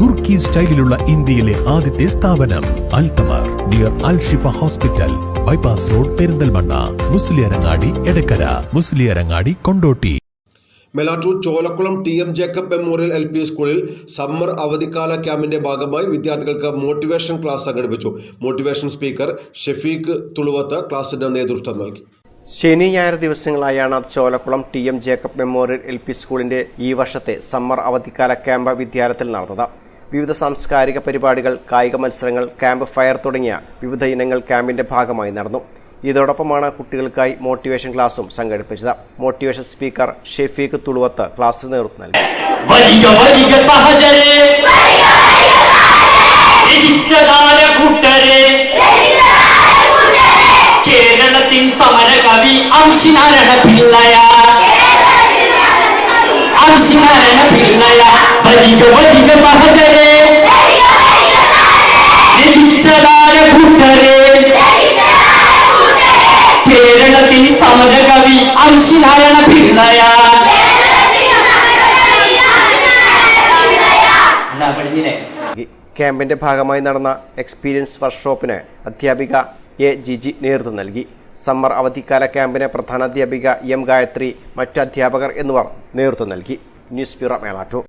തുർക്കി സ്റ്റൈലിലുള്ള ഇന്ത്യയിലെ ആദ്യത്തെ സ്ഥാപനം Althamar dear Al Shifa hospital bypass road Perinthalmanna. Musliyarangadi Edakkara. Musliyarangadi Kondotty. Melattur Cholakkulam T M Jacob memorial L P സ്കൂളിൽ summer അവധിക്കാല ക്യാമ്പിന്റെ ഭാഗമായി വിദ്യാർത്ഥികൾക്ക് മോട്ടിവേഷൻ ക്ലാസ് സംഘടിപ്പിച്ചു. മോട്ടിവേഷൻ സ്പീക്കർ ഷെഫീഖ് തുളുവത്ത് ക്ലാസിന്റെ നേതൃത്വം നൽകി. ശനി ഞായർ ദിവസങ്ങളായാണ് Cholakkulam T M Jacob memorial L P സ്കൂളിന്റെ ഈ വർഷത്തെ സമ്മർ അവധിക്കാല ക്യാമ്പ് വിദ്യാലയത്തിൽ നടന്നത്. വിവിധ സാംസ്കാരിക പരിപാടികൾ കായിക മത്സരങ്ങൾ ക്യാമ്പ് ഫയർ തുടങ്ങിയ വിവിധ ഇനങ്ങൾ ക്യാമ്പിന്റെ ഭാഗമായി നടന്നു. ഇതോടൊപ്പമാണ് കുട്ടികൾക്കായി മോട്ടിവേഷൻ ക്ലാസും സംഘടിപ്പിച്ചത്. Motivation speaker Shefeeq Thuluvath class നേതൃത്വം നൽകി. കേരളത്തിൻ സമരകവി അംശിനാരണ പിള്ളയ. അംശിനാരണ പിള്ളയ. വരിക വരിക സഹജരെ. കേരളത്തിൻ സമരകവി അംശിനാരണ പിള്ളയ എന്നാ പഠിഞ്ഞില്ലേ നൽകി ക്യാമ്പിന്റെ ഭാഗമായി നടന്ന എക്സ്പീരിയൻസ് വർക്ക്ഷോപ്പിന് അധ്യാപിക എ ജിജി നേതൃത്വം നൽകി. സമ്മർ അവധിക്കാല ക്യാമ്പിന് പ്രധാനാധ്യാപിക എം ഗായത്രി മറ്റു അധ്യാപകർ എന്നിവർ നേതൃത്വം നൽകി. News bureau Melattur.